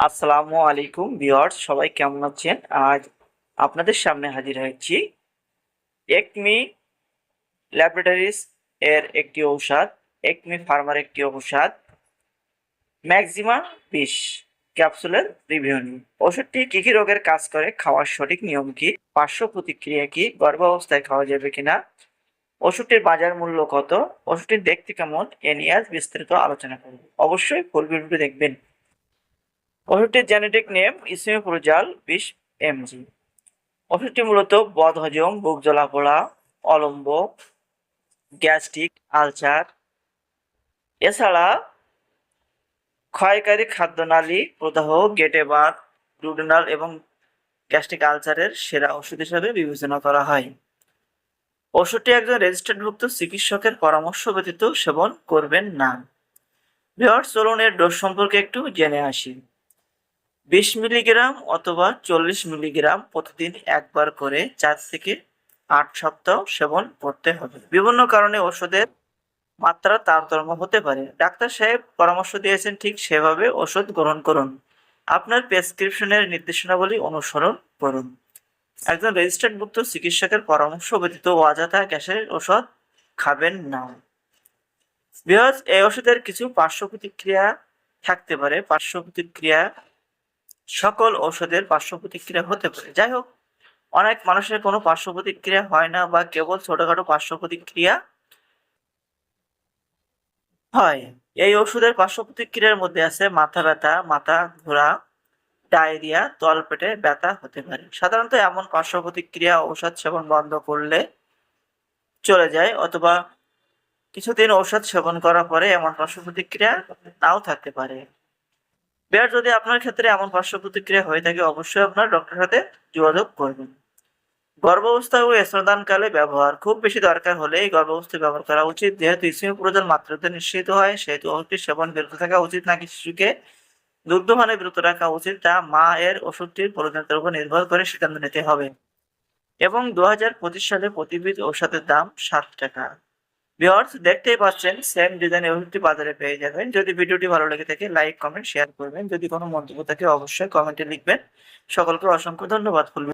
আসসালামু আলাইকুম ভিউয়ার্স, সবাই কেমন আছেন? আজ আপনাদের সামনে হাজির হয়েছি একমি ল্যাবরেটরিজ এর একটি ঔষধ, একমি ফার্মার একটি ঔষধ, ম্যাক্সিমা বিশ ক্যাপসুলের রিভিউ নিয়ে ওষুধটি কী কী রোগের কাজ করে, খাওয়ার সঠিক নিয়ম কি, পার্শ্ব প্রতিক্রিয়া কি, গর্ভাবস্থায় খাওয়া যাবে কিনা ওষুধটির বাজার মূল্য কত ওষুধটি দেখতে কেমন, এ নিয়ে আজ বিস্তারিত আলোচনা করব। অবশ্যই ফুল ভিডিওটি দেখবেন। ওষুধটির জেনেটিক নেম ইসিমিপ্রোজাল বিশ এমজি। ওষুধটি মূলত বদহজম, বুক জ্বলা পোড়া অলম্ব, গ্যাস্ট্রিক, আলসার। এছাড়া ক্ষয়কারী খাদ্যনালী, প্রদাহ, গেটে বাত, ডুডেনাল এবং গ্যাস্ট্রিক আলসারের সেরা ওষুধ হিসাবে বিবেচনা করা হয়। ওষুধটি একজন রেজিস্টার্ডভুক্ত চিকিৎসকের পরামর্শ ব্যতীত সেবন করবেন না। ভিওয়ার্স চলুন এর ডোজ সম্পর্কে একটু জেনে আসি। বিশ মিলিগ্রাম অথবা চল্লিশ মিলিগ্রাম প্রতিদিন একবার করে চার থেকে আট সপ্তাহ সেবন করতে হবে। বিভিন্ন কারণে ওষুধের মাত্রা তারতম্য হতে পারে। ডাক্তার সাহেব পরামর্শ দিয়েছেন ঠিক সেভাবে ওষুধ গ্রহণ করুন। আপনার প্রেসক্রিপশনের নির্দেশনাবলী অনুসরণ করুন। একজন রেজিস্টার্ড রেজিস্টার্ডভুক্ত চিকিৎসকের পরামর্শ ব্যতীত অযথা গ্যাসের ওষুধ খাবেন না। বিকজ এই ওষুধের কিছু পার্শ্ব প্রতিক্রিয়া থাকতে পারে। পার্শ্ব প্রতিক্রিয়া সকল ঔষধের পার্শ্ব প্রতিক্রিয়া হতে পারে। যাই হোক অনেক মানুষের কোনো পার্শ্ব প্রতিক্রিয়া হয় না বা কেবল ছোটখাটো পার্শ্ব প্রতিক্রিয়া হয়। এই ওষুধের পার্শ্ব প্রতিক্রিয়ার মধ্যে আছে মাথা ব্যথা, মাথা ঘোরা, ডায়রিয়া, তলপেটে ব্যথা হতে পারে। সাধারণত এমন পার্শ্ব প্রতিক্রিয়া ঔষধ সেবন বন্ধ করলে চলে যায় অথবা কিছুদিন ঔষধ সেবন করার পরে এমন পার্শ্ব প্রতিক্রিয়া নাও থাকতে পারে। বেয়ার যদি আপনার ক্ষেত্রে এমন পার্শ্ব প্রতিক্রিয়া হয়ে থাকে, অবশ্যই আপনার ডক্টরের সাথে যোগাযোগ করবেন। গর্ভাবস্থা ও স্তনদানকালে ব্যবহার। খুব বেশি দরকার হলে এই গর্ভাবস্থায় ব্যবহার করা উচিত। যেহেতু ইসিমি প্রয়োজন মাত্রাতে নিশ্চিত হয়, সেহেতু ওষুধটি সেবন বিরত থাকা উচিত, নাকি শিশুকে দুগ্ধপানে বিরত রাখা উচিত তা মা এর ওষুধটির প্রয়োজনীয়তার উপর নির্ভর করে সিদ্ধান্ত নিতে হবে। এবং দু হাজার পঁচিশ সালে প্রতিবিধ ঔষধের দাম সাত টাকা। ভিওর্স দেখতেই পাচ্ছেন সেম ডিজাইন ওষুধটি বাজারে পেয়ে যাবেন। যদি ভিডিওটি ভালো লেগে থাকে লাইক কমেন্ট শেয়ার করবেন। যদি কোনো মন্তব্য থাকে, অবশ্যই কমেন্টে লিখবেন। সকলকে অসংখ্য ধন্যবাদ।